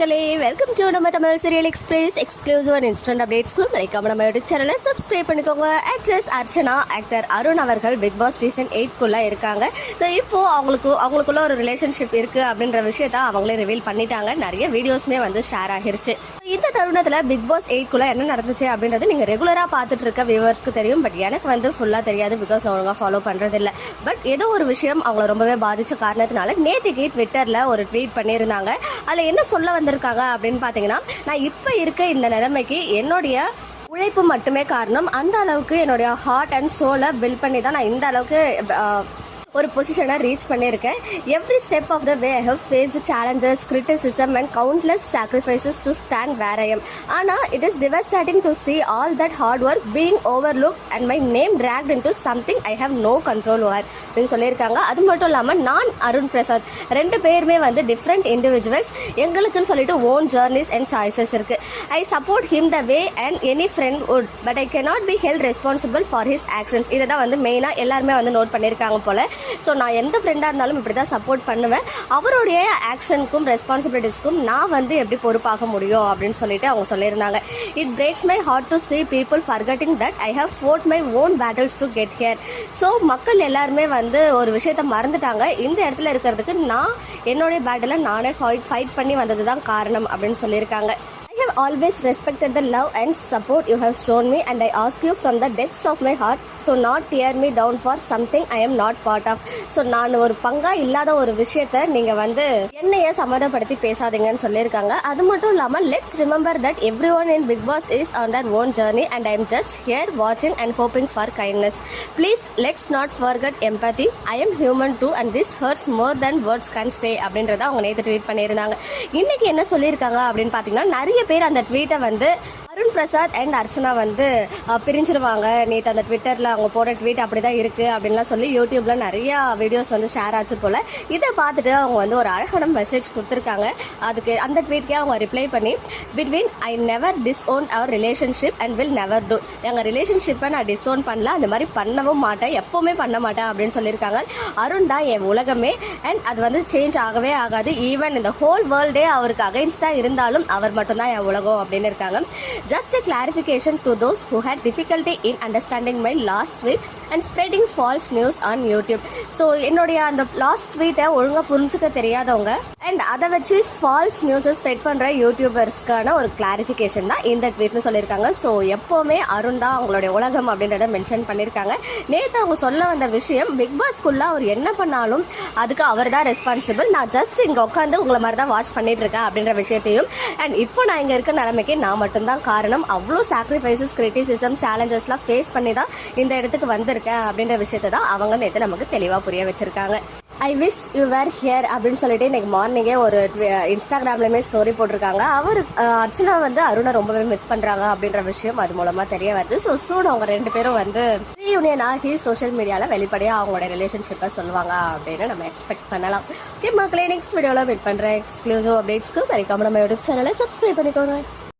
மக்களே welcome to நம்ம Tamil serial express exclusive and instant அப்டேட்ஸ்க்கு மறைக்காம நம்ம யூடியூப் சேனலை சப்ஸ்கிரைப் பண்ணிக்கோங்க. ஆக்ட்ரஸ் அர்ச்சனா ஆக்டர் அருண் அவர்கள் பிக் பாஸ் சீசன் எயிட்குள்ளே இருக்காங்க. ஸோ இப்போ அவங்களுக்கு அவங்களுக்குள்ள ஒரு ரிலேஷன்ஷிப் இருக்கு அப்படின்ற விஷயத்த அவங்களே ரிவீல் பண்ணிட்டாங்க. நிறைய வீடியோஸ்மே வந்து ஷேர் ஆகிருச்சு. இந்த தருணத்தில் பிக் பாஸ் எயிட்குள்ளே என்ன நடந்துச்சு அப்படின்றது நீங்கள் ரெகுலராக பார்த்துட்டு இருக்க வியூவர்ஸ்க்கு தெரியும். பட் எனக்கு வந்து ஃபுல்லாக தெரியாது பிகாஸ் நான் ஒழுங்காக ஃபாலோ பண்ணுறதில்ல பட் ஏதோ ஒரு விஷயம் அவங்கள ரொம்பவே பாதித்த காரணத்தினால நேற்றுக்கு ட்விட்டரில் ஒரு ட்வீட் பண்ணியிருந்தாங்க. அதில் என்ன சொல்ல வந்த வந்திருக்காங்க அப்படின்னு பார்த்தீங்கன்னா நான் இப்போ இருக்க இந்த நிலைமைக்கு என்னுடைய உழைப்பு மட்டுமே காரணம். அந்த அளவுக்கு என்னுடைய ஹார்ட் அண்ட் சோலை பில்ட் பண்ணி தான் நான் இந்த அளவுக்கு ஒரு பொசிஷனை ரீச் பண்ணியிருக்கேன். Every step of the way I have faced challenges criticism and countless sacrifices to stand where I am ஆனால் it is devastating to see all that hard work being overlook and my name dragged into something I have no control over அப்படின்னு சொல்லியிருக்காங்க. அது மட்டும் இல்லாமல் நான் அருண் பிரசாத். ரெண்டு பேருமே வந்து டிஃப்ரெண்ட் இண்டிவிஜுவல்ஸ் எங்களுக்குன்னு சொல்லிட்டு ஓன் ஜேர்னிஸ் அண்ட் சாய்ஸஸ் இருக்குது I support him the way and any friend would but I can not be held responsible for his actions இதை தான் வந்து மெயினாக எல்லாருமே வந்து நோட் பண்ணியிருக்காங்க போல். ஸோ நான் எந்த ஃப்ரெண்டாக இருந்தாலும் இப்படி தான் சப்போர்ட் பண்ணுவேன். அவருடைய ஆக்ஷனுக்கும் ரெஸ்பான்சிபிலிட்டிஸ்க்கும் நான் வந்து எப்படி பொறுப்பாக முடியும் அப்படின்னு சொல்லிட்டு அவங்க சொல்லியிருந்தாங்க. It breaks my heart to see people forgetting that I have fought my own battles to get here so மக்கள் எல்லாருமே வந்து ஒரு விஷயத்த மறந்துட்டாங்க. இந்த இடத்துல இருக்கிறதுக்கு நான் என்னுடைய பேட்டில் நானே ஃபைட் ஃபைட் பண்ணி வந்தது தான் காரணம் அப்படின்னு சொல்லியிருக்காங்க. Have always respected the love and support you have shown me, and I ask you from the depths of my heart not not tear me down for something I am not part so நான் ஒரு பங்கா இல்லாத ஒரு விஷயத்த நீங்கள் வந்து என்னைய சம்மதப்படுத்தி பேசாதீங்கன்னு சொல்லியிருக்காங்க. அது மட்டும் இல்லாமல் let's remember that everyone in Bigg Boss is on their own journey and I am just here வாட்சிங் and hoping for kindness please let's not forget empathy I am human too and this hurts more than words can say அப்படின்றத அவங்க நேற்று tweet பண்ணியிருந்தாங்க. இன்னைக்கு என்ன சொல்லியிருக்காங்க அப்படின்னு பார்த்தீங்கன்னா நிறைய பேர் அந்த ட்வீட்டை வந்து அருண் பிரசாத் அண்ட் அர்ச்சனா வந்து பிரிஞ்சிருவாங்க. நேற்று அந்த ட்விட்டரில் அவங்க போட ட்வீட் அப்படி தான் இருக்குது அப்படின்லாம் சொல்லி யூடியூப்பில் நிறையா வீடியோஸ் வந்து ஷேர் ஆச்சு போல். இதை பார்த்துட்டு அவங்க வந்து ஒரு அழகான மெசேஜ் கொடுத்துருக்காங்க. அதுக்கு அந்த ட்வீட்கே அவங்க ரிப்ளை பண்ணி between I never disown our relationship and will never do எங்கள் ரிலேஷன்ஷிப்பை நான் டிஸ்ஓன் பண்ணல. அந்த மாதிரி பண்ணவும் மாட்டேன். எப்போவுமே பண்ண மாட்டேன். அப்படின்னு சொல்லியிருக்காங்க. அருண் தான் என் உலகமே. அண்ட் அது வந்து சேஞ்ச் ஆகவே ஆகாது. ஈவன் இந்த ஹோல் வேர்ல்டே அவருக்கு அகைன்ஸ்டாக இருந்தாலும் அவர் மட்டும்தான் என் உலகம் அப்படின்னு இருக்காங்க. Just clarification to those who who had difficulty in understanding my last tweet and spreading false news on so என்னுடைய அந்த லாஸ்ட் ட்வீட்டை ஒழுங்காக புரிஞ்சுக்க தெரியாதவங்க அண்ட் அதை வச்சு ஃபால்ஸ் நியூஸை ஸ்ப்ரெட் பண்ணுற யூடியூபர்ஸ்க்கான ஒரு கிளாரிஃபிகேஷன் தான் இந்த ட்வீட்னு சொல்லியிருக்காங்க. ஸோ எப்போவுமே அருண் தான் அவங்களுடைய உலகம் அப்படின்றத மென்ஷன் பண்ணியிருக்காங்க. நேற்று அவங்க சொல்ல வந்த விஷயம் பிக் பாஸ்க்குள்ளே அவர் என்ன பண்ணாலும் அதுக்கு அவர் தான் ரெஸ்பான்சிபிள் நான் ஜஸ்ட் இங்கே உட்காந்து உங்களை மாதிரி தான் வாட்ச் பண்ணிட்டு இருக்கேன் அப்படின்ற விஷயத்தையும் அண்ட் இப்போ நான் இங்கே இருக்க நிலைமைக்கு நான் மட்டும்தான் காரணம். அவ்வளோ சாக்ரிஃபைசஸ் கிரிட்டிசிசம் சேலஞ்சஸ்லாம் ஃபேஸ் பண்ணி தான் இந்த இடத்துக்கு வந்திருக்கேன் அப்படின்ற விஷயத்தை தான் அவங்க நேற்று நமக்கு தெளிவாக புரிய வச்சுருக்காங்க. I wish you were here அப்படின்னு சொல்லிட்டு இன்னைக்கு மார்னிங்கே ஒரு இன்ஸ்டாகிராம்லேயுமே ஸ்டோரி போட்டிருக்காங்க. அவர் அர்ச்சனா வந்து அருணை ரொம்பவே மிஸ் பண்ணுறாங்க அப்படின்ற விஷயம் அது மூலமாக தெரிய வருது. ஸோ சூன் அவங்க ரெண்டு பேரும் வந்து ரீயூனியன் ஆகி சோஷியல் மீடியாவில் வெளிப்படையாக அவங்களோட ரிலேஷன்ஷிப்பை சொல்லுவாங்க அப்படின்னு நம்ம எக்ஸ்பெக்ட் பண்ணலாம். ஓகே மக்களே நெக்ஸ்ட் வீடியோவில் வெயிட் பண்ணுறேன் எக்ஸ்க்ளூசிவ் அப்டேட்ஸ்க்கு மறைக்காம நம்ம யூடியூப் சேனலை சப்ஸ்கிரைப் பண்ணிக்கோங்க.